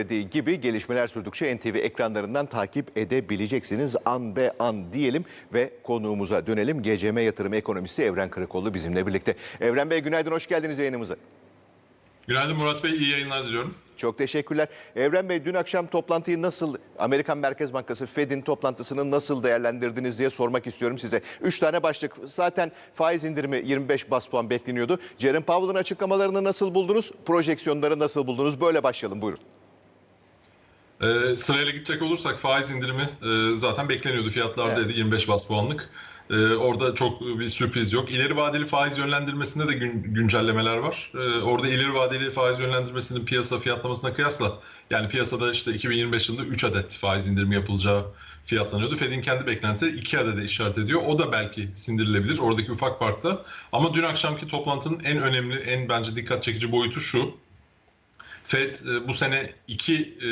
Dediği gibi gelişmeler sürdükçe NTV ekranlarından takip edebileceksiniz an be an diyelim ve konuğumuza dönelim. GCM yatırım ekonomisti Evren Karakollu bizimle birlikte. Evren Bey günaydın, hoş geldiniz yayınımıza. Günaydın Murat Bey, iyi yayınlar diliyorum. Çok teşekkürler. Evren Bey dün akşam toplantıyı nasıl, Amerikan Merkez Bankası Fed'in toplantısını nasıl değerlendirdiniz diye sormak istiyorum size. Üç tane başlık. Zaten faiz indirimi 25 bas puan bekleniyordu. Jerome Powell'ın açıklamalarını nasıl buldunuz? Projeksiyonları nasıl buldunuz? Böyle başlayalım buyurun. Ee, sırayla gidecek olursak faiz indirimi e, zaten bekleniyordu fiyatlardaydı 25 bas puanlık. Ee, orada çok bir sürpriz yok. İleri vadeli faiz yönlendirmesinde de gün, güncellemeler var. Ee, orada ileri vadeli faiz yönlendirmesinin piyasa fiyatlamasına kıyasla yani piyasada işte 2025 yılında 3 adet faiz indirimi yapılacağı fiyatlanıyordu. Fed'in kendi beklentileri 2 adede işaret ediyor. O da belki sindirilebilir oradaki ufak farkta. Ama dün akşamki toplantının en önemli, en bence dikkat çekici boyutu şu. Fed e, bu sene iki e,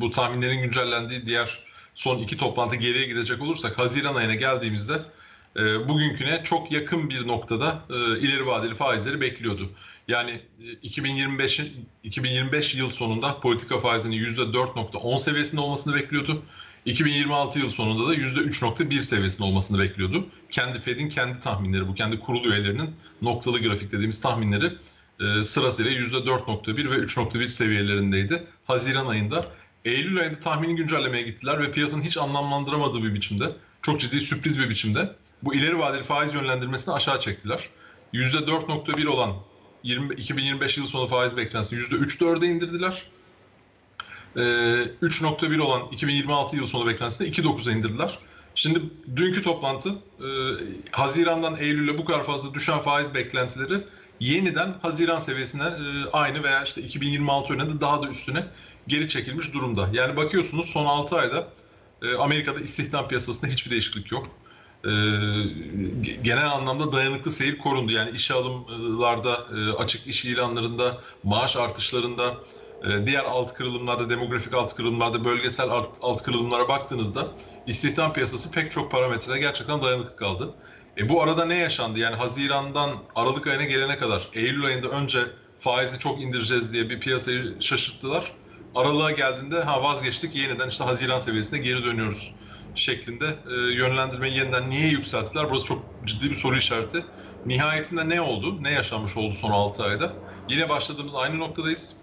bu tahminlerin güncellendiği diğer son iki toplantı geriye gidecek olursak Haziran ayına geldiğimizde e, bugünküne çok yakın bir noktada ileri vadeli faizleri bekliyordu. Yani e, 2025 2025 yıl sonunda politika faizinin %4.10 seviyesinde olmasını bekliyordu. 2026 yıl sonunda da %3.1 seviyesinde olmasını bekliyordu. Kendi Fed'in kendi tahminleri bu kendi kurul üyelerinin noktalı grafik dediğimiz tahminleri e, sırasıyla %4.1 ve 3.1 seviyelerindeydi. Haziran ayında. Eylül ayında tahmini güncellemeye gittiler ve piyasanın hiç anlamlandıramadığı bir biçimde, çok ciddi sürpriz bir biçimde bu ileri vadeli faiz yönlendirmesini aşağı çektiler. %4.1 olan 20, 2025 yıl sonu faiz beklentisini %3.4'e indirdiler. Ee, 3.1 olan 2026 yıl sonu beklentisini 2.9'a indirdiler. Şimdi dünkü toplantı e, Haziran'dan Eylül'e bu kadar fazla düşen faiz beklentileri yeniden Haziran seviyesine e, aynı veya işte 2026 yönünde daha da üstüne geri çekilmiş durumda. Yani bakıyorsunuz son 6 ayda e, Amerika'da istihdam piyasasında hiçbir değişiklik yok. E, genel anlamda dayanıklı seyir korundu. Yani işe alımlarda, açık iş ilanlarında, maaş artışlarında, diğer alt kırılımlarda, demografik alt kırılımlarda, bölgesel alt kırılımlara baktığınızda istihdam piyasası pek çok parametrede gerçekten dayanıklı kaldı. E bu arada ne yaşandı? Yani Haziran'dan Aralık ayına gelene kadar Eylül ayında önce faizi çok indireceğiz diye bir piyasayı şaşırttılar. Aralığa geldiğinde ha vazgeçtik yeniden işte Haziran seviyesine geri dönüyoruz şeklinde e, yönlendirmeyi yeniden niye yükselttiler? Burası çok ciddi bir soru işareti. Nihayetinde ne oldu? Ne yaşanmış oldu son 6 ayda? Yine başladığımız aynı noktadayız.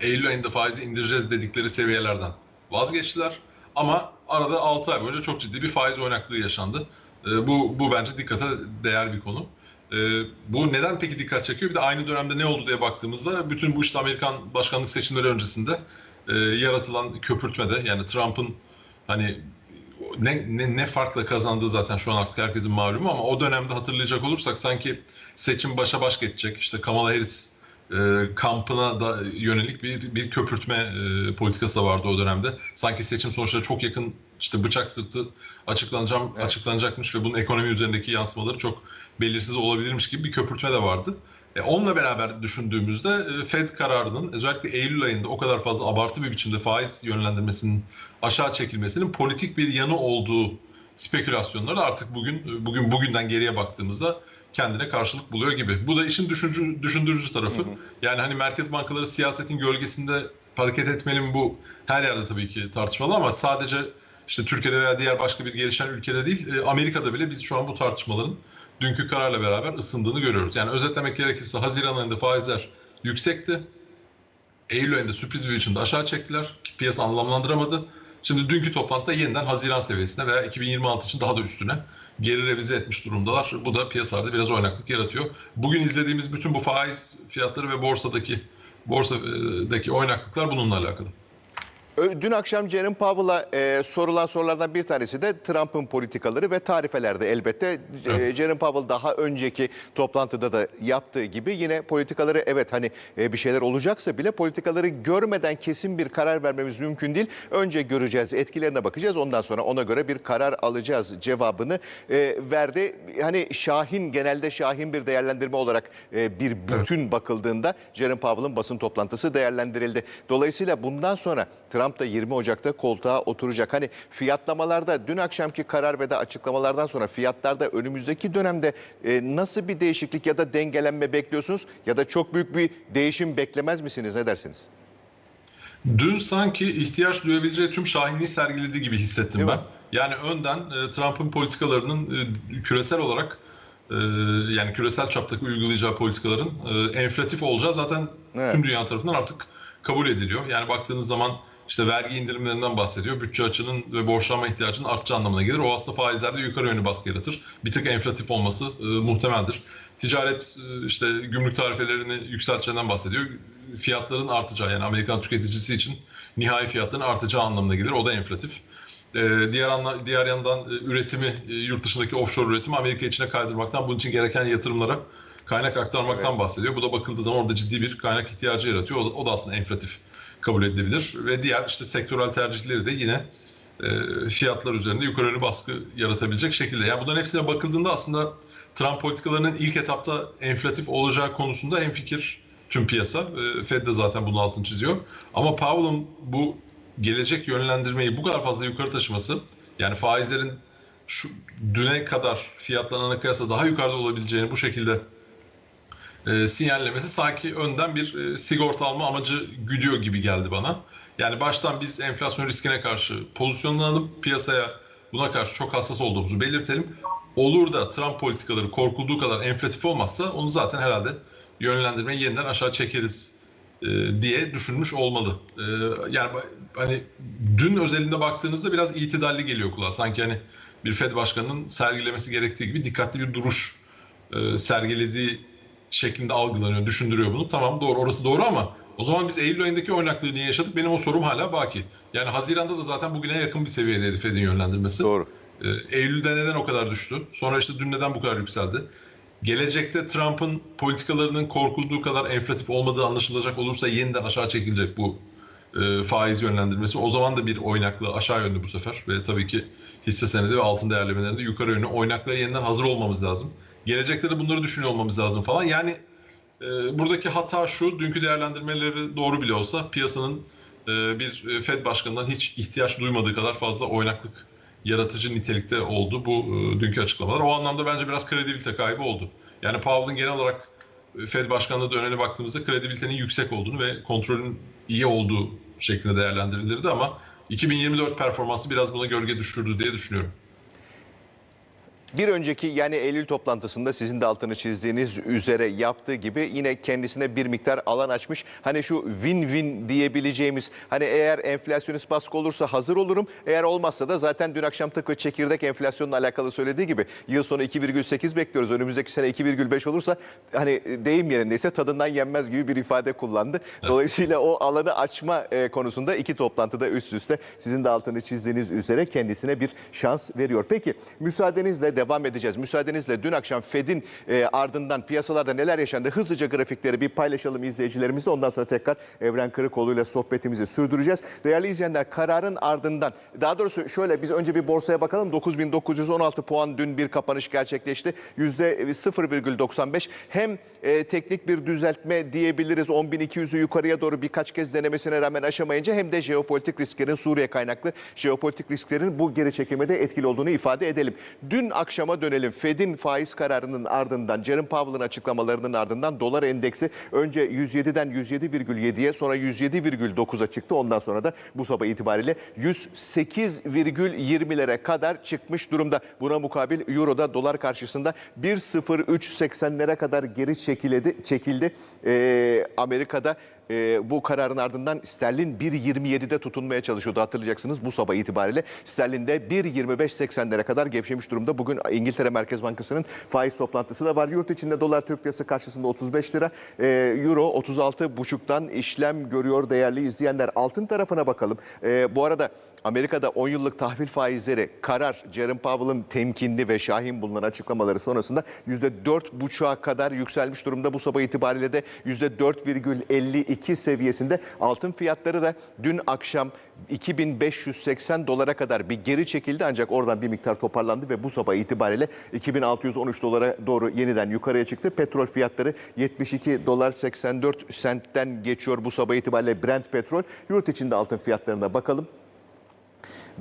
Eylül ayında faizi indireceğiz dedikleri seviyelerden vazgeçtiler. Ama arada 6 ay boyunca çok ciddi bir faiz oynaklığı yaşandı. E, bu, bu bence dikkate değer bir konu. E, bu neden peki dikkat çekiyor? Bir de aynı dönemde ne oldu diye baktığımızda bütün bu işte Amerikan başkanlık seçimleri öncesinde e, yaratılan köpürtmede yani Trump'ın hani ne, ne, ne farkla kazandığı zaten şu an artık herkesin malumu ama o dönemde hatırlayacak olursak sanki seçim başa baş geçecek. İşte Kamala Harris e, kampına da yönelik bir bir köpürtme e, politikası da vardı o dönemde. Sanki seçim sonuçları çok yakın işte bıçak sırtı açıklanacağım Evet. açıklanacakmış ve bunun ekonomi üzerindeki yansımaları çok belirsiz olabilirmiş gibi bir köpürtme de vardı. E, onunla beraber düşündüğümüzde e, Fed kararının özellikle Eylül ayında o kadar fazla abartı bir biçimde faiz yönlendirmesinin aşağı çekilmesinin politik bir yanı olduğu spekülasyonları da artık bugün bugün bugünden geriye baktığımızda kendine karşılık buluyor gibi. Bu da işin düşüncü, düşündürücü tarafı. Yani hani merkez bankaları siyasetin gölgesinde hareket etmeli mi bu her yerde tabii ki tartışmalı ama sadece işte Türkiye'de veya diğer başka bir gelişen ülkede değil, e, Amerika'da bile biz şu an bu tartışmaların dünkü kararla beraber ısındığını görüyoruz. Yani özetlemek gerekirse Haziran ayında faizler yüksekti. Eylül ayında sürpriz bir biçimde aşağı çektiler. Piyasa anlamlandıramadı. Şimdi dünkü toplantıda yeniden Haziran seviyesine veya 2026 için daha da üstüne geri revize etmiş durumdalar. Bu da piyasalarda biraz oynaklık yaratıyor. Bugün izlediğimiz bütün bu faiz fiyatları ve borsadaki borsadaki oynaklıklar bununla alakalı. Dün akşam Jerome Powell'a e, sorulan sorulardan bir tanesi de Trump'ın politikaları ve tarifelerde elbette. C- Evet. Jerome Powell daha önceki toplantıda da yaptığı gibi yine politikaları evet hani e, bir şeyler olacaksa bile politikaları görmeden kesin bir karar vermemiz mümkün değil. Önce göreceğiz, etkilerine bakacağız. Ondan sonra ona göre bir karar alacağız cevabını e, verdi. Hani Şahin genelde Şahin bir değerlendirme olarak e, bir bütün bakıldığında Jerome Powell'ın basın toplantısı değerlendirildi. Dolayısıyla bundan sonra Trump da 20 Ocak'ta koltuğa oturacak. Hani fiyatlamalarda dün akşamki karar ve de açıklamalardan sonra fiyatlarda önümüzdeki dönemde e, nasıl bir değişiklik ya da dengelenme bekliyorsunuz? Ya da çok büyük bir değişim beklemez misiniz? Ne dersiniz? Dün sanki ihtiyaç duyabileceği tüm şahinliği sergilediği gibi hissettim Değil ben. mi? Yani önden e, Trump'ın politikalarının e, küresel olarak e, yani küresel çaptaki uygulayacağı politikaların e, enflatif olacağı zaten Evet. tüm dünya tarafından artık kabul ediliyor. Yani baktığınız zaman işte vergi indirimlerinden bahsediyor. Bütçe açının ve borçlanma ihtiyacının artacağı anlamına gelir. O aslında faizlerde yukarı yönlü baskı yaratır. Bir tık enflatif olması e, muhtemeldir. Ticaret e, işte gümrük tarifelerini yükselteceğinden bahsediyor. Fiyatların artacağı yani Amerikan tüketicisi için nihai fiyatların artacağı anlamına gelir. O da enflatif. E, diğer anla, diğer yandan e, üretimi, e, yurt dışındaki offshore üretimi Amerika içine kaydırmaktan, bunun için gereken yatırımlara kaynak aktarmaktan Evet. bahsediyor. Bu da bakıldığı zaman orada ciddi bir kaynak ihtiyacı yaratıyor. O da, o da aslında enflatif kabul edilebilir. Ve diğer işte sektörel tercihleri de yine e, fiyatlar üzerinde yukarı yönlü baskı yaratabilecek şekilde. Yani bunların hepsine bakıldığında aslında Trump politikalarının ilk etapta enflatif olacağı konusunda hemfikir tüm piyasa. E, Fed de zaten bunun altını çiziyor. Ama Powell'ın bu gelecek yönlendirmeyi bu kadar fazla yukarı taşıması yani faizlerin şu düne kadar fiyatlanana kıyasla daha yukarıda olabileceğini bu şekilde e, sinyallemesi sanki önden bir e, sigorta alma amacı güdüyor gibi geldi bana. Yani baştan biz enflasyon riskine karşı pozisyonlanıp piyasaya buna karşı çok hassas olduğumuzu belirtelim. Olur da Trump politikaları korkulduğu kadar enflatif olmazsa onu zaten herhalde yönlendirmeyi yeniden aşağı çekeriz e, diye düşünmüş olmalı. E, yani hani dün özelinde baktığınızda biraz itidalli geliyor kulağa. Sanki hani bir Fed başkanının sergilemesi gerektiği gibi dikkatli bir duruş e, sergilediği şeklinde algılanıyor, düşündürüyor bunu. Tamam doğru orası doğru ama o zaman biz Eylül ayındaki oynaklığı niye yaşadık? Benim o sorum hala baki. Yani Haziran'da da zaten bugüne yakın bir seviyedeydi Fed'in yönlendirmesi. Doğru. Ee, Eylül'de neden o kadar düştü? Sonra işte dün neden bu kadar yükseldi? Gelecekte Trump'ın politikalarının korkulduğu kadar enflatif olmadığı anlaşılacak olursa yeniden aşağı çekilecek bu e, faiz yönlendirmesi. O zaman da bir oynaklığı aşağı yönlü bu sefer ve tabii ki hisse senedi ve altın değerlemelerinde yukarı yönlü oynaklığa yeniden hazır olmamız lazım. Gelecekte de bunları düşünüyor olmamız lazım falan. Yani e, buradaki hata şu, dünkü değerlendirmeleri doğru bile olsa piyasanın e, bir e, Fed başkanından hiç ihtiyaç duymadığı kadar fazla oynaklık yaratıcı nitelikte oldu bu e, dünkü açıklamalar. O anlamda bence biraz kredibilite kaybı oldu. Yani Powell'ın genel olarak e, Fed başkanlığı dönemine baktığımızda kredibilitenin yüksek olduğunu ve kontrolün iyi olduğu şeklinde değerlendirilirdi ama 2024 performansı biraz buna gölge düşürdü diye düşünüyorum. Bir önceki yani Eylül toplantısında sizin de altını çizdiğiniz üzere yaptığı gibi yine kendisine bir miktar alan açmış. Hani şu win-win diyebileceğimiz hani eğer enflasyonist baskı olursa hazır olurum. Eğer olmazsa da zaten dün akşam tık ve çekirdek enflasyonla alakalı söylediği gibi yıl sonu 2,8 bekliyoruz. Önümüzdeki sene 2,5 olursa hani deyim yerindeyse tadından yenmez gibi bir ifade kullandı. Dolayısıyla o alanı açma e, konusunda iki toplantıda üst üste sizin de altını çizdiğiniz üzere kendisine bir şans veriyor. Peki müsaadenizle devam edeceğiz. Müsaadenizle dün akşam Fed'in e, ardından piyasalarda neler yaşandı hızlıca grafikleri bir paylaşalım izleyicilerimizle. Ondan sonra tekrar Evren Kırıkoğlu ile sohbetimizi sürdüreceğiz. Değerli izleyenler kararın ardından daha doğrusu şöyle biz önce bir borsaya bakalım. 9916 puan dün bir kapanış gerçekleşti. %0,95 hem e, teknik bir düzeltme diyebiliriz. 10.200'ü yukarıya doğru birkaç kez denemesine rağmen aşamayınca hem de jeopolitik risklerin Suriye kaynaklı jeopolitik risklerin bu geri çekilmede etkili olduğunu ifade edelim. Dün akşama dönelim. Fed'in faiz kararının ardından, Jerome Powell'ın açıklamalarının ardından dolar endeksi önce 107'den 107,7'ye sonra 107,9'a çıktı. Ondan sonra da bu sabah itibariyle 108,20'lere kadar çıkmış durumda. Buna mukabil Euro'da dolar karşısında 1.0380'lere kadar geri çekildi. çekildi. Ee, Amerika'da e, bu kararın ardından sterlin 1.27'de tutunmaya çalışıyordu hatırlayacaksınız. Bu sabah itibariyle sterlin de 1.25.80'lere kadar gevşemiş durumda. Bugün İngiltere Merkez Bankası'nın faiz toplantısı da var. Yurt içinde dolar Türk lirası karşısında 35 lira, e, euro 36,5'tan işlem görüyor değerli izleyenler. Altın tarafına bakalım. E, bu arada Amerika'da 10 yıllık tahvil faizleri karar Jerome Powell'ın temkinli ve şahin bulunan açıklamaları sonrasında %4,5'a kadar yükselmiş durumda. Bu sabah itibariyle de %4,52 seviyesinde. Altın fiyatları da dün akşam 2580 dolara kadar bir geri çekildi ancak oradan bir miktar toparlandı ve bu sabah itibariyle 2613 dolara doğru yeniden yukarıya çıktı. Petrol fiyatları 72 dolar 84 sentten geçiyor bu sabah itibariyle Brent petrol. Yurt içinde altın fiyatlarına bakalım.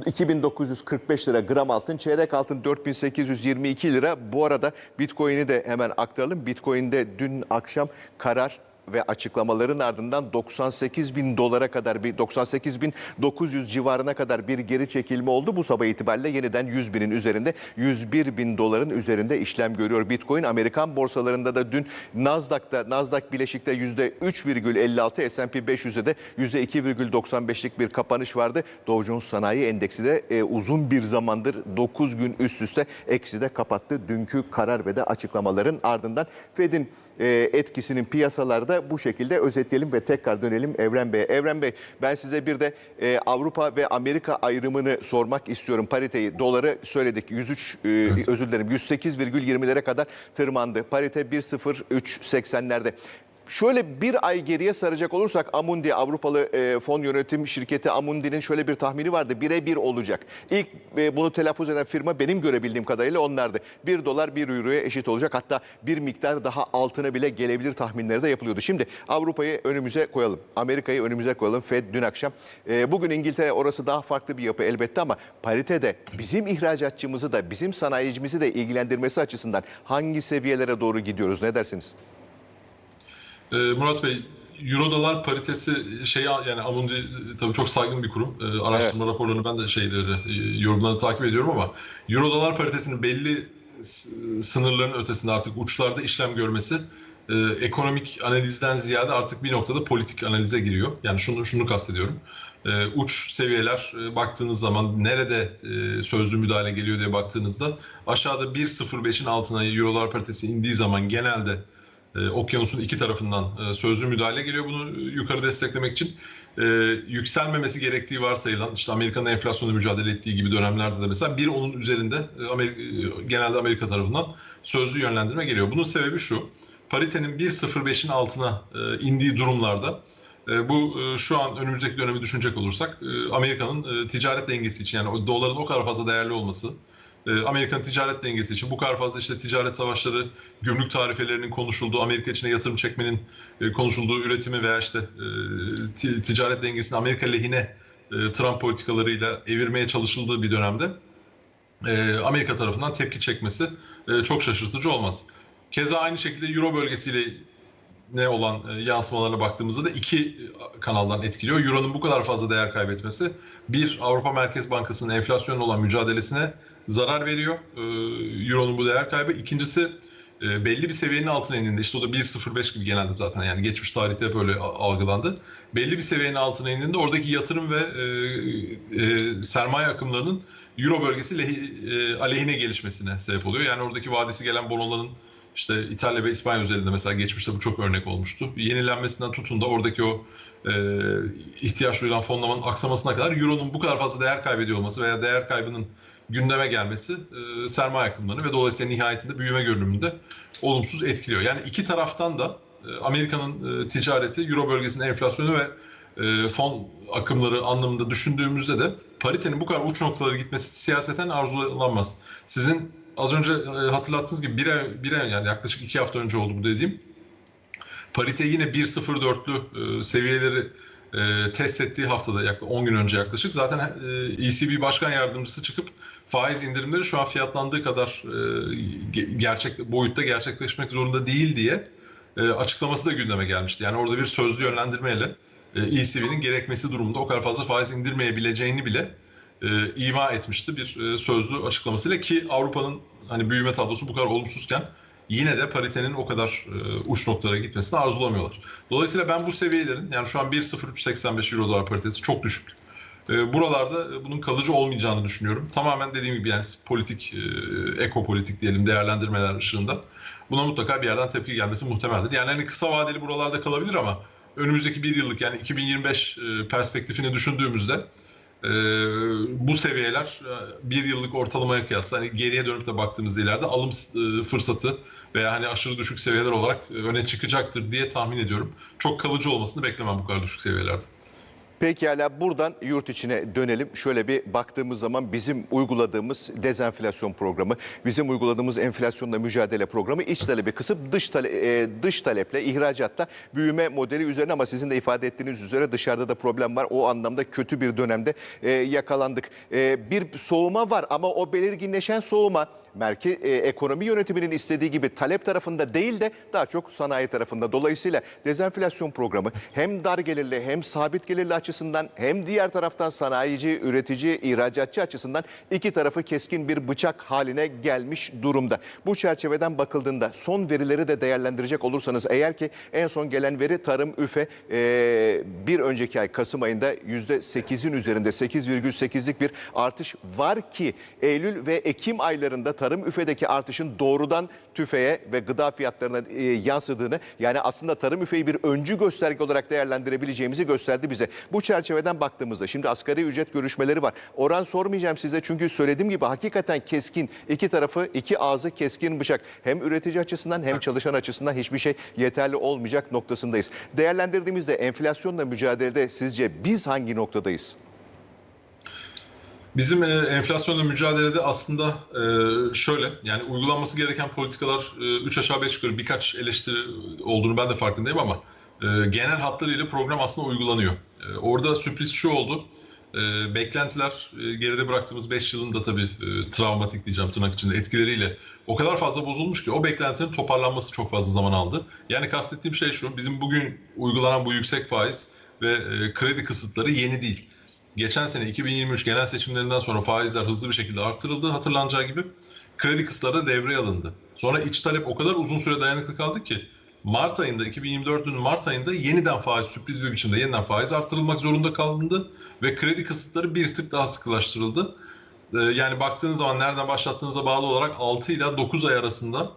2945 lira gram altın, çeyrek altın 4822 lira. Bu arada Bitcoin'i de hemen aktaralım. Bitcoin'de dün akşam karar ve açıklamaların ardından 98 bin dolara kadar bir 98 bin 900 civarına kadar bir geri çekilme oldu. Bu sabah itibariyle yeniden 100 binin üzerinde 101 bin doların üzerinde işlem görüyor Bitcoin. Amerikan borsalarında da dün Nasdaq'ta Nasdaq Bileşik'te %3,56 S&P 500'de de %2,95'lik bir kapanış vardı. Dow Jones Sanayi Endeksi de e, uzun bir zamandır 9 gün üst üste ekside kapattı. Dünkü karar ve de açıklamaların ardından Fed'in e, etkisinin piyasalarda bu şekilde özetleyelim ve tekrar dönelim Evren Bey'e. Evren Bey ben size bir de e, Avrupa ve Amerika ayrımını sormak istiyorum. Pariteyi, doları söyledik 103 e, özür dilerim 108,20'lere kadar tırmandı. Parite 1.0380'lerde. Şöyle bir ay geriye saracak olursak Amundi Avrupalı e, fon yönetim şirketi Amundi'nin şöyle bir tahmini vardı. Birebir olacak. İlk e, bunu telaffuz eden firma benim görebildiğim kadarıyla onlardı. 1 dolar 1 euroya eşit olacak. Hatta bir miktar daha altına bile gelebilir tahminleri de yapılıyordu. Şimdi Avrupa'yı önümüze koyalım. Amerika'yı önümüze koyalım. Fed dün akşam. E, bugün İngiltere orası daha farklı bir yapı elbette ama paritede bizim ihracatçımızı da bizim sanayicimizi de ilgilendirmesi açısından hangi seviyelere doğru gidiyoruz? Ne dersiniz? Ee, Murat Bey, Euro dolar paritesi şey yani Amundi tabii çok saygın bir kurum. Ee, araştırma raporlarını ben de şeyleri e, yorumlarını takip ediyorum ama Euro dolar paritesinin belli sınırların ötesinde artık uçlarda işlem görmesi e, ekonomik analizden ziyade artık bir noktada politik analize giriyor. Yani şunu şunu kastediyorum. E, uç seviyeler e, baktığınız zaman nerede e, sözlü müdahale geliyor diye baktığınızda aşağıda 1.05'in altına Euro dolar paritesi indiği zaman genelde e, okyanusun iki tarafından e, sözlü müdahale geliyor. Bunu yukarı desteklemek için e, yükselmemesi gerektiği varsayılan işte Amerika'nın enflasyonla mücadele ettiği gibi dönemlerde de mesela bir onun üzerinde e, Amerika, e, genelde Amerika tarafından sözlü yönlendirme geliyor. Bunun sebebi şu. Paritenin 1.05'in altına e, indiği durumlarda e, bu e, şu an önümüzdeki dönemi düşünecek olursak e, Amerika'nın e, ticaret dengesi için yani doların o kadar fazla değerli olması e, Amerika'nın ticaret dengesi için bu kadar fazla işte ticaret savaşları, gümrük tarifelerinin konuşulduğu, Amerika içine yatırım çekmenin e, konuşulduğu üretimi veya işte e, ti- ticaret dengesini Amerika lehine e, Trump politikalarıyla evirmeye çalışıldığı bir dönemde Amerika tarafından tepki çekmesi çok şaşırtıcı olmaz. Keza aynı şekilde Euro bölgesiyle ne olan yansımalarına baktığımızda da iki kanaldan etkiliyor. Euro'nun bu kadar fazla değer kaybetmesi bir Avrupa Merkez Bankası'nın enflasyonla olan mücadelesine zarar veriyor. E, Euro'nun bu değer kaybı. İkincisi e, belli bir seviyenin altına indiğinde işte o da 1.05 gibi genelde zaten yani geçmiş tarihte hep öyle algılandı. Belli bir seviyenin altına indiğinde oradaki yatırım ve e, sermaye akımlarının Euro bölgesi lehi, aleyhine gelişmesine sebep oluyor. Yani oradaki vadesi gelen bonoların işte İtalya ve İspanya üzerinde mesela geçmişte bu çok örnek olmuştu. Yenilenmesinden tutun da oradaki o e, ihtiyaç duyulan fonlamanın aksamasına kadar Euro'nun bu kadar fazla değer kaybediyor olması veya değer kaybının gündeme gelmesi e, sermaye akımlarını ve dolayısıyla nihayetinde büyüme görünümünde olumsuz etkiliyor. Yani iki taraftan da e, Amerika'nın e, ticareti, Euro bölgesinin enflasyonu ve e, fon akımları anlamında düşündüğümüzde de paritenin bu kadar uç noktalara gitmesi siyaseten arzulanmaz. Sizin az önce e, hatırlattığınız gibi bir ay, bir ay yani yaklaşık iki hafta önce oldu bu dediğim. Parite yine 1.04'lü e, seviyeleri e, test ettiği haftada yaklaşık 10 gün önce yaklaşık zaten e, ECB Başkan Yardımcısı çıkıp faiz indirimleri şu an fiyatlandığı kadar e, ge- gerçek boyutta gerçekleşmek zorunda değil diye e, açıklaması da gündeme gelmişti. Yani orada bir sözlü yönlendirmeyle e, ECB'nin gerekmesi durumunda o kadar fazla faiz indirmeyebileceğini bile e, ima etmişti bir e, sözlü açıklamasıyla ki Avrupa'nın hani büyüme tablosu bu kadar olumsuzken yine de paritenin o kadar e, uç noktalara gitmesini arzulamıyorlar. Dolayısıyla ben bu seviyelerin yani şu an 1.0385 euro dolar paritesi çok düşük. E, buralarda e, bunun kalıcı olmayacağını düşünüyorum. Tamamen dediğim gibi yani politik, ekopolitik diyelim değerlendirmeler ışığında buna mutlaka bir yerden tepki gelmesi muhtemeldir. Yani hani kısa vadeli buralarda kalabilir ama önümüzdeki bir yıllık yani 2025 e, perspektifini düşündüğümüzde bu seviyeler bir yıllık ortalamaya kıyasla hani geriye dönüp de baktığımızda ileride alım fırsatı veya hani aşırı düşük seviyeler olarak e, öne çıkacaktır diye tahmin ediyorum. Çok kalıcı olmasını beklemem bu kadar düşük seviyelerde. Pekala buradan yurt içine dönelim. Şöyle bir baktığımız zaman bizim uyguladığımız dezenflasyon programı, bizim uyguladığımız enflasyonla mücadele programı iç talebi kısıp dış, tale, e, dış taleple, ihracatta büyüme modeli üzerine ama sizin de ifade ettiğiniz üzere dışarıda da problem var. O anlamda kötü bir dönemde e, yakalandık. Bir soğuma var ama o belirginleşen soğuma merkez e, ekonomi yönetiminin istediği gibi talep tarafında değil de daha çok sanayi tarafında. Dolayısıyla dezenflasyon programı hem dar gelirli hem sabit gelirli açısından hem diğer taraftan sanayici, üretici, ihracatçı açısından iki tarafı keskin bir bıçak haline gelmiş durumda. Bu çerçeveden bakıldığında son verileri de değerlendirecek olursanız eğer ki en son gelen veri tarım üfe e, bir önceki ay Kasım ayında %8'in üzerinde 8,8'lik bir artış var ki Eylül ve Ekim aylarında tarım üfedeki artışın doğrudan tüfeğe ve gıda fiyatlarına e, yansıdığını yani aslında tarım üfeyi bir öncü gösterge olarak değerlendirebileceğimizi gösterdi bize. Bu çerçeveden baktığımızda şimdi asgari ücret görüşmeleri var. Oran sormayacağım size çünkü söylediğim gibi hakikaten keskin iki tarafı iki ağzı keskin bıçak. Hem üretici açısından hem çalışan açısından hiçbir şey yeterli olmayacak noktasındayız. Değerlendirdiğimizde enflasyonla mücadelede sizce biz hangi noktadayız? Bizim e, enflasyonla mücadelede aslında e, şöyle yani uygulanması gereken politikalar 3 aşağı 5 yukarı birkaç eleştiri olduğunu ben de farkındayım ama e, genel hatlarıyla program aslında uygulanıyor. E, orada sürpriz şu oldu. E, beklentiler e, geride bıraktığımız 5 yılın da tabii e, travmatik diyeceğim tırnak içinde etkileriyle o kadar fazla bozulmuş ki o beklentinin toparlanması çok fazla zaman aldı. Yani kastettiğim şey şu bizim bugün uygulanan bu yüksek faiz ve e, kredi kısıtları yeni değil. Geçen sene 2023 genel seçimlerinden sonra faizler hızlı bir şekilde artırıldı hatırlanacağı gibi. Kredi kısıtları da devreye alındı. Sonra iç talep o kadar uzun süre dayanıklı kaldı ki Mart ayında 2024'ün Mart ayında yeniden faiz sürpriz bir biçimde yeniden faiz artırılmak zorunda kalındı ve kredi kısıtları bir tık daha sıkılaştırıldı. Ee, Yani baktığınız zaman nereden başlattığınıza bağlı olarak 6 ila 9 ay arasında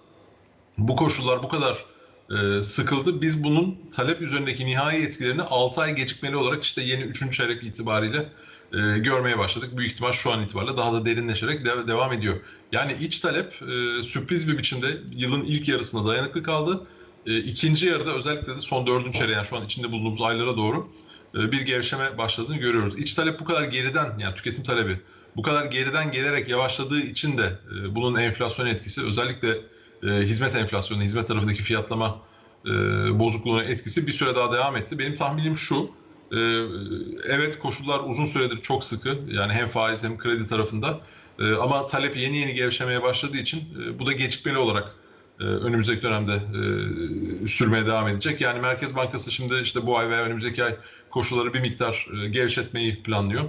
bu koşullar bu kadar e, sıkıldı. Biz bunun talep üzerindeki nihai etkilerini 6 ay gecikmeli olarak işte yeni 3. çeyrek itibariyle e, görmeye başladık. Büyük ihtimal şu an itibariyle daha da derinleşerek de- devam ediyor. Yani iç talep e, sürpriz bir biçimde yılın ilk yarısına dayanıklı kaldı. E, ikinci yarıda özellikle de son dördüncü çeyreğe yani şu an içinde bulunduğumuz aylara doğru e, bir gevşeme başladığını görüyoruz. İç talep bu kadar geriden yani tüketim talebi bu kadar geriden gelerek yavaşladığı için de e, bunun enflasyon etkisi özellikle e, hizmet enflasyonu, hizmet tarafındaki fiyatlama e, bozukluğuna etkisi bir süre daha devam etti. Benim tahminim şu, e, evet koşullar uzun süredir çok sıkı yani hem faiz hem kredi tarafında E, ama talep yeni yeni gevşemeye başladığı için e, bu da gecikmeli olarak e, önümüzdeki dönemde e, sürmeye devam edecek. Yani Merkez Bankası şimdi işte bu ay veya önümüzdeki ay koşulları bir miktar e, gevşetmeyi planlıyor.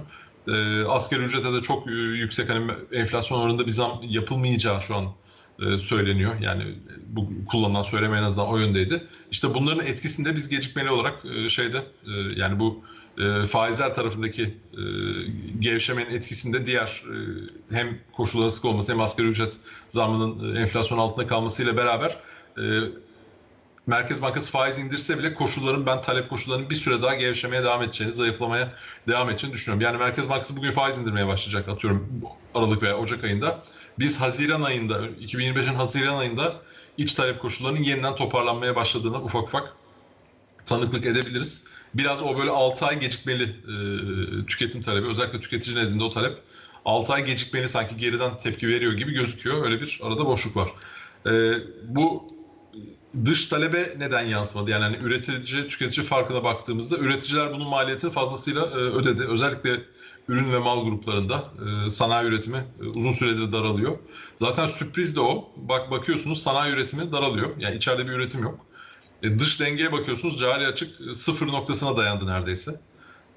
E, asgari ücrete de çok e, yüksek hani enflasyon oranında bir zam yapılmayacağı şu an e, söyleniyor. Yani bu kullanılan söyleme en azından o yöndeydi. İşte bunların etkisinde biz gecikmeli olarak e, şeyde e, yani bu e, faizler tarafındaki e, gevşemenin etkisinde diğer e, hem koşulların sık olması hem asgari ücret zammının e, enflasyon altında kalmasıyla beraber e, Merkez Bankası faiz indirse bile koşulların ben talep koşullarının bir süre daha gevşemeye devam edeceğini, zayıflamaya devam edeceğini düşünüyorum. Yani Merkez Bankası bugün faiz indirmeye başlayacak atıyorum Aralık veya Ocak ayında. Biz Haziran ayında, 2025'in Haziran ayında iç talep koşullarının yeniden toparlanmaya başladığına ufak ufak tanıklık edebiliriz. Biraz o böyle 6 ay gecikmeli e, tüketim talebi, özellikle tüketici nezdinde o talep 6 ay gecikmeli sanki geriden tepki veriyor gibi gözüküyor. Öyle bir arada boşluk var. E, bu dış talebe neden yansımadı? Yani hani üretici tüketici farkına baktığımızda üreticiler bunun maliyetini fazlasıyla e, ödedi. Özellikle ürün ve mal gruplarında e, sanayi üretimi e, uzun süredir daralıyor. Zaten sürpriz de o. Bak bakıyorsunuz sanayi üretimi daralıyor. Yani içeride bir üretim yok. E, dış dengeye bakıyorsunuz cari açık e, sıfır noktasına dayandı neredeyse.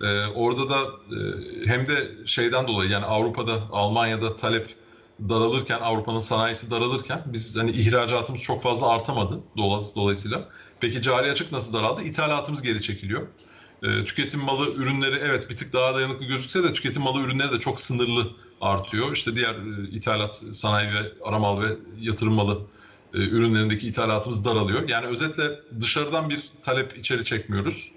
E, orada da e, hem de şeyden dolayı yani Avrupa'da, Almanya'da talep daralırken, Avrupa'nın sanayisi daralırken biz hani ihracatımız çok fazla artamadı dolay- dolayısıyla. Peki cari açık nasıl daraldı? İthalatımız geri çekiliyor. E, tüketim malı ürünleri evet bir tık daha dayanıklı gözükse de tüketim malı ürünleri de çok sınırlı artıyor. İşte diğer e, ithalat, sanayi ve aramal ve yatırım malı e, ürünlerindeki ithalatımız daralıyor. Yani özetle dışarıdan bir talep içeri çekmiyoruz.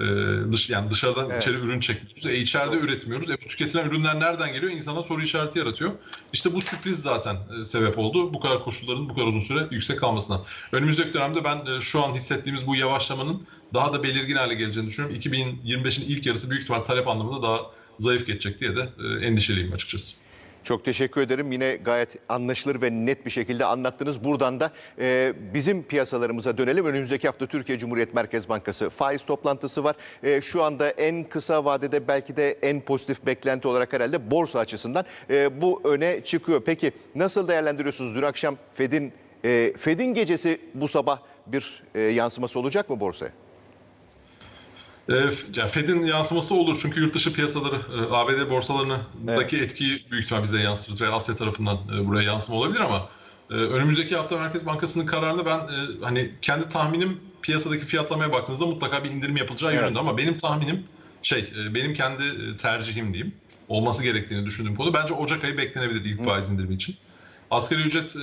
E, dış yani dışarıdan Evet. içeri ürün çekmiyoruz. E içeride üretmiyoruz. E bu tüketilen ürünler nereden geliyor? İnsana soru işareti yaratıyor. İşte bu sürpriz zaten e, sebep oldu. Bu kadar koşulların bu kadar uzun süre yüksek kalmasına. Önümüzdeki dönemde ben e, şu an hissettiğimiz bu yavaşlamanın daha da belirgin hale geleceğini düşünüyorum. 2025'in ilk yarısı büyük ihtimal talep anlamında daha zayıf geçecek diye de e, endişeliyim açıkçası. Çok teşekkür ederim. Yine gayet anlaşılır ve net bir şekilde anlattınız. Buradan da e, bizim piyasalarımıza dönelim. Önümüzdeki hafta Türkiye Cumhuriyet Merkez Bankası faiz toplantısı var. E, şu anda en kısa vadede belki de en pozitif beklenti olarak herhalde borsa açısından e, bu öne çıkıyor. Peki nasıl değerlendiriyorsunuz? Dün akşam Fed'in e, Fed'in gecesi bu sabah bir e, yansıması olacak mı borsaya? E, f- ya Fed'in yansıması olur çünkü yurt dışı piyasaları, e, ABD borsalarındaki etkiyi büyük ihtimal bize yansıtır veya Asya tarafından e, buraya yansıma olabilir ama e, önümüzdeki hafta Merkez Bankası'nın kararını ben hani kendi tahminim piyasadaki fiyatlamaya baktığınızda mutlaka bir indirim yapılacağı Evet. yönünde ama benim tahminim şey benim kendi tercihim diyeyim olması gerektiğini düşündüğüm konu bence Ocak ayı beklenebilir ilk faiz indirimi için. Asgari ücret e,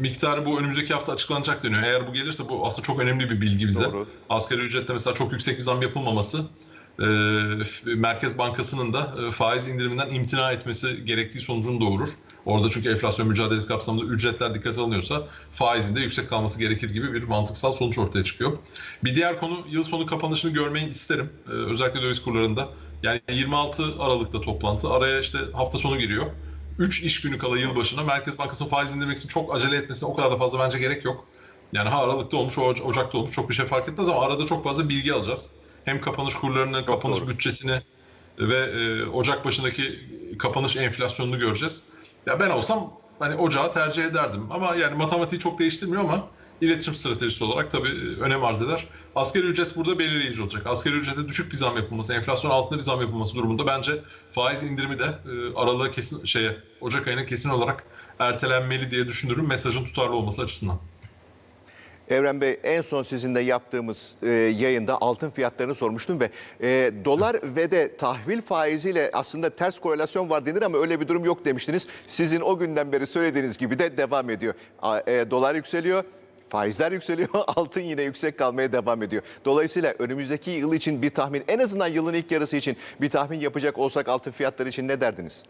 miktarı bu önümüzdeki hafta açıklanacak deniyor. Eğer bu gelirse bu aslında çok önemli bir bilgi bize. Doğru. Asgari ücrette mesela çok yüksek bir zam yapılmaması e, Merkez Bankası'nın da e, faiz indiriminden imtina etmesi gerektiği sonucunu doğurur. Orada çünkü enflasyon mücadelesi kapsamında ücretler dikkate alınıyorsa faizin de yüksek kalması gerekir gibi bir mantıksal sonuç ortaya çıkıyor. Bir diğer konu yıl sonu kapanışını görmeyi isterim. E, özellikle döviz kurlarında. Yani 26 Aralık'ta toplantı. Araya işte hafta sonu giriyor. 3 iş günü kala yılbaşına Merkez Bankası'nın faiz indirmek için çok acele etmesine o kadar da fazla bence gerek yok. Yani ha Aralık'ta olmuş, Oca- Ocak'ta olmuş çok bir şey fark etmez ama arada çok fazla bilgi alacağız. Hem kapanış kurlarını, kapanış doğru. bütçesini ve e, Ocak başındaki kapanış enflasyonunu göreceğiz. Ya ben olsam hani Ocağı tercih ederdim ama yani matematiği çok değiştirmiyor ama iletişim stratejisi olarak tabii e, önem arz eder. Asgari ücret burada belirleyici olacak. Asgari ücrete düşük bir zam yapılması, enflasyon altında bir zam yapılması durumunda bence faiz indirimi de e, aralığa kesin şeye Ocak ayına kesin olarak ertelenmeli diye düşünürüm mesajın tutarlı olması açısından. Evren Bey en son sizinle yaptığımız e, yayında altın fiyatlarını sormuştum ve e, dolar ve de tahvil faiziyle aslında ters korelasyon var denir ama öyle bir durum yok demiştiniz. Sizin o günden beri söylediğiniz gibi de devam ediyor. A, e, dolar yükseliyor. Faizler yükseliyor, altın yine yüksek kalmaya devam ediyor. Dolayısıyla önümüzdeki yıl için bir tahmin, en azından yılın ilk yarısı için bir tahmin yapacak olsak altın fiyatları için ne derdiniz?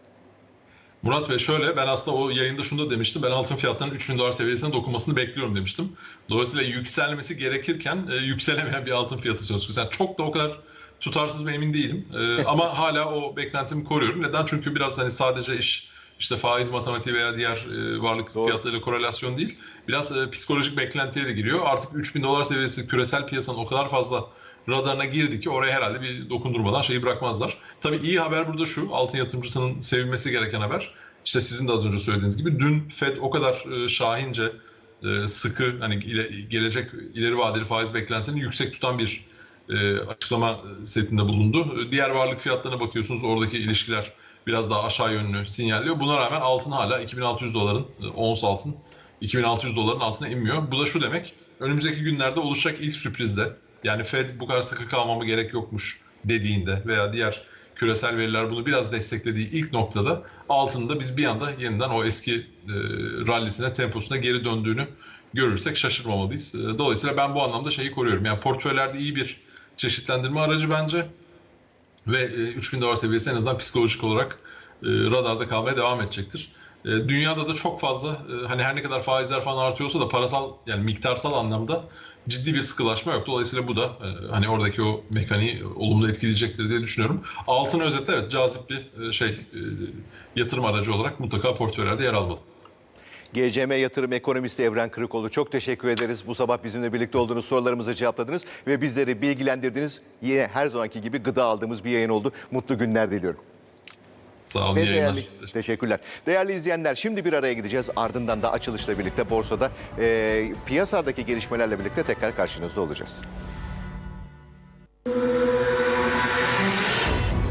Murat Bey şöyle ben aslında o yayında şunu da demiştim. Ben altın fiyatlarının 3000 dolar seviyesine dokunmasını bekliyorum demiştim. Dolayısıyla yükselmesi gerekirken e, yükselemeyen bir altın fiyatı söz konusu. Yani çok da o kadar tutarsız ve emin değilim. E, ama hala o beklentimi koruyorum. Neden? Çünkü biraz hani sadece iş işte faiz matematiği veya diğer e, varlık Doğru. fiyatlarıyla korelasyon değil. Biraz e, psikolojik beklentiye de giriyor. Artık 3000 dolar seviyesi küresel piyasanın o kadar fazla radarına girdi ki oraya herhalde bir dokundurmadan şeyi bırakmazlar. Tabii iyi haber burada şu, altın yatırımcısının sevinmesi gereken haber. İşte sizin de az önce söylediğiniz gibi dün Fed o kadar e, şahince, e, sıkı, hani ile- gelecek ileri vadeli faiz beklentisini yüksek tutan bir e, açıklama setinde bulundu. Diğer varlık fiyatlarına bakıyorsunuz oradaki ilişkiler biraz daha aşağı yönlü sinyalliyor. Buna rağmen altın hala 2600 doların, e, ons altın 2600 doların altına inmiyor. Bu da şu demek, önümüzdeki günlerde oluşacak ilk sürprizde yani Fed bu kadar sıkı kalmama gerek yokmuş dediğinde veya diğer küresel veriler bunu biraz desteklediği ilk noktada altında biz bir anda yeniden o eski e, rallisine, temposuna geri döndüğünü görürsek şaşırmamalıyız. E, dolayısıyla ben bu anlamda şeyi koruyorum. Yani portföylerde iyi bir çeşitlendirme aracı bence ve e, 3000 dolar seviyesi en azından psikolojik olarak e, radarda kalmaya devam edecektir. E, Dünyada da çok fazla e, hani her ne kadar faizler falan artıyorsa da parasal yani miktarsal anlamda ciddi bir sıkılaşma yok. Dolayısıyla bu da e, hani oradaki o mekaniği olumlu etkileyecektir diye düşünüyorum. Altın özetle evet cazip bir e, şey e, yatırım aracı olarak mutlaka portföylerde yer almalı. GCM Yatırım Ekonomisti Evren Kırıkoğlu çok teşekkür ederiz. Bu sabah bizimle birlikte olduğunuz sorularımızı cevapladınız ve bizleri bilgilendirdiniz. Yine her zamanki gibi gıda aldığımız bir yayın oldu. Mutlu günler diliyorum. Sağ olun, Ve değerli, teşekkürler. Değerli izleyenler şimdi bir araya gideceğiz. Ardından da açılışla birlikte borsada e, piyasadaki gelişmelerle birlikte tekrar karşınızda olacağız.